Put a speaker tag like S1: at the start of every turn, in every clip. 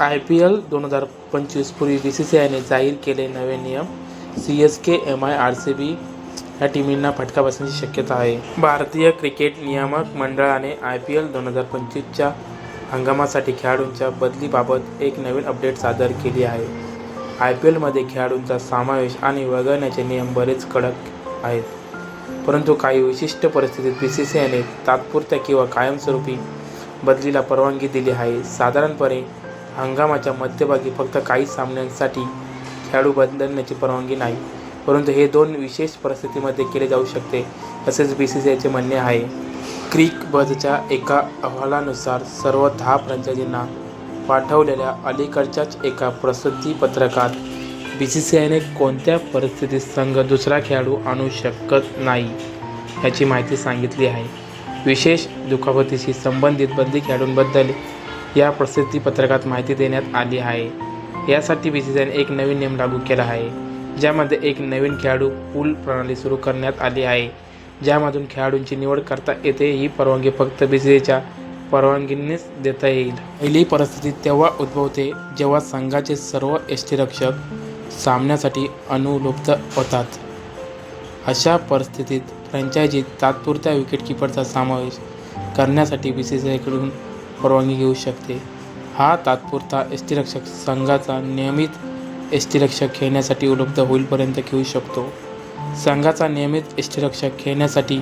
S1: I P L दोन हजार पंचवीसपूर्वी B C C आयने जाहीर केले नवे नियम C S K M I R C B या टीमींना फटका बसण्याची शक्यता आहे. भारतीय क्रिकेट नियामक मंडळाने आय पी एल दोन हजार पंचवीसच्या हंगामासाठी खेळाडूंच्या बदलीबाबत एक नवीन अपडेट सादर केली आहे. आय पी एलमध्ये खेळाडूंचा समावेश आणि वगळण्याचे नियम बरेच कडक आहेत. परंतु काही विशिष्ट परिस्थितीत बी सी सी आयने तात्पुरत्या किंवा कायमस्वरूपी बदलीला परवानगी दिली आहे. साधारणपणे हंगामाच्या मध्यभागी फक्त काही सामन्यांसाठी खेळाडू बदलण्याची परवानगी नाही. परंतु हे दोन विशेष परिस्थितीमध्ये केले जाऊ शकते असेच बी सी सी आयचे म्हणणे आहे. क्रिक बजच्या एका अहवालानुसार सर्व दहा फ्रँचायझींना पाठवलेल्या अलीकडच्याच एका प्रसिद्धीपत्रकात बी सी सी आयने कोणत्या परिस्थितीत संघ दुसरा खेळाडू आणू शकत नाही याची माहिती सांगितली आहे. विशेष दुखापतीशी संबंधित बंदी खेळाडूंबद्दल या प्रसिद्धी पत्रकात माहिती देण्यात आली आहे. यासाठी बी सी सीने एक नवीन नियम लागू केला आहे ज्यामध्ये एक नवीन खेळाडू पूल प्रणाली सुरू करण्यात आली आहे. ज्यामधून खेळाडूंची निवड करता येते ही परवानगी फक्त बी सी सीच्या परवानगीनेच देता येईल. पहिली परिस्थिती तेव्हा उद्भवते जेव्हा संघाचे सर्व यष्टीरक्षक सामन्यासाठी अनुलुप्त होतात. अशा परिस्थितीत फ्रँचायझी तात्पुरत्या विकेटकीपरचा समावेश करण्यासाठी बी सी सी आयकडून परवानगी घेऊ शकते. हा तात्पुरता यष्टीरक्षक संघाचा नियमित यष्टीरक्षक खेळण्यासाठी उपलब्ध होईलपर्यंत खेळू शकतो. संघाचा नियमित यष्टीरक्षक खेळण्यासाठी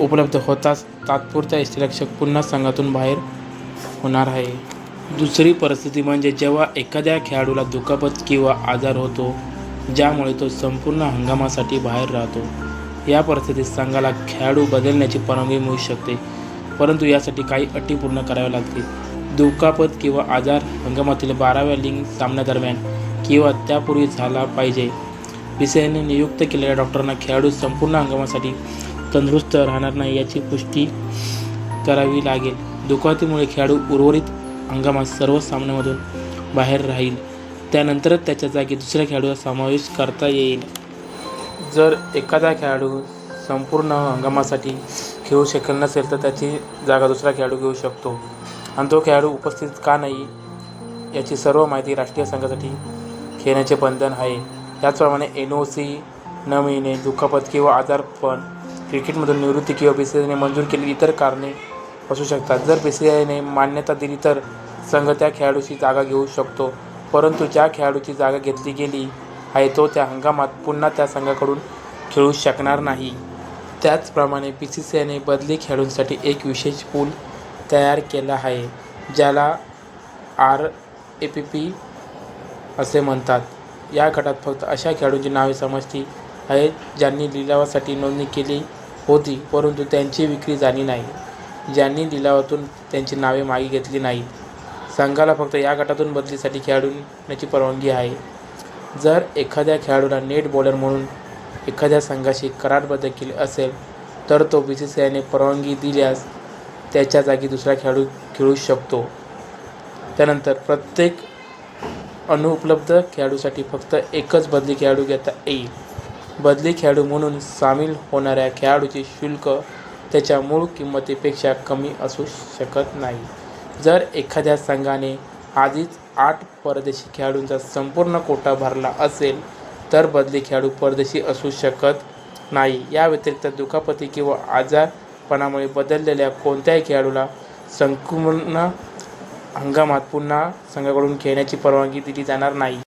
S1: उपलब्ध होताच तात्पुरता यष्टीरक्षक पुन्हा संघातून बाहेर होणार आहे. दुसरी परिस्थिती म्हणजे जेव्हा एखाद्या खेळाडूला दुखापत किंवा आजार होतो ज्यामुळे तो संपूर्ण हंगामासाठी बाहेर राहतो. या परिस्थितीत संघाला खेळाडू बदलण्याची परवानगी मिळू शकते. परंतु यासाठी काही अटी पूर्ण कराव्या लागतील. दुखापत किंवा आजार हंगामातील बाराव्या लिंग सामन्यादरम्यान किंवा त्यापूर्वी झाला पाहिजे. बी सी नियुक्त केलेल्या डॉक्टरांना खेळाडू संपूर्ण हंगामासाठी तंदुरुस्त राहणार नाही याची पुष्टी करावी लागेल. दुखापतीमुळे खेळाडू उर्वरित हंगामात सर्व सामन्यामधून बाहेर राहील. त्यानंतरच त्याच्या जागी दुसऱ्या खेळाडूचा समावेश करता येईल. जर एखादा खेळाडू संपूर्ण हंगामासाठी खेळू शकेल नसेल तर त्याची जागा दुसरा खेळाडू घेऊ शकतो. आणि तो खेळाडू उपस्थित का नाही याची सर्व माहिती राष्ट्रीय संघासाठी खेळण्याचे बंधन आहे. त्याचप्रमाणे एन ओ सी न मिळणे दुखापत किंवा आजारपण क्रिकेटमधून निवृत्ती किंवा बी सी आयने मंजूर केलेली इतर कारणे असू शकतात. जर बी सी आयने मान्यता दिली तर संघ त्या खेळाडूची जागा घेऊ शकतो. परंतु ज्या खेळाडूची जागा घेतली गेली आहे तो त्या हंगामात पुन्हा त्या संघाकडून खेळू शकणार नाही. त्याचप्रमाणे बी सी सी आयने बदली खेळाडूंसाठी एक विशेष पूल तयार केला आहे ज्याला आर ए पी पी असे म्हणतात. या गटात फक्त अशा खेळाडूंची नावे समजती आहेत ज्यांनी लिलावासाठी नोंदणी केली होती परंतु त्यांची विक्री झाली नाही. ज्यांनी लिलावातून त्यांची नावे मागे घेतली नाहीत. संघाला फक्त या गटातून बदलीसाठी खेळाडूंची परवानगी आहे. जर एखाद्या खेळाडूला नेट बॉलर म्हणून एखाद्या संघाशी करारबद्ध केले असेल तर तो बी सी सी आयने परवानगी दिल्यास त्याच्या जागी दुसरा खेळाडू खेळू शकतो. त्यानंतर प्रत्येक अनुपलब्ध खेळाडूसाठी फक्त एकच बदली खेळाडू घेता येईल. बदली खेळाडू म्हणून सामील होणाऱ्या खेळाडूचे शुल्क त्याच्या मूळ किंमतीपेक्षा कमी असू शकत नाही. जर एखाद्या संघाने आधीच आठ परदेशी खेळाडूंचा संपूर्ण कोटा भरला असेल तर बदली खेळाडू परदेशी असू शकत नाही. या व्यतिरिक्त दुखापती किंवा आजारपणामुळे बदललेल्या कोणत्याही खेळाडूला संपूर्ण हंगामात पुन्हा संघाकडून खेळण्याची परवानगी दिली जाणार नाही.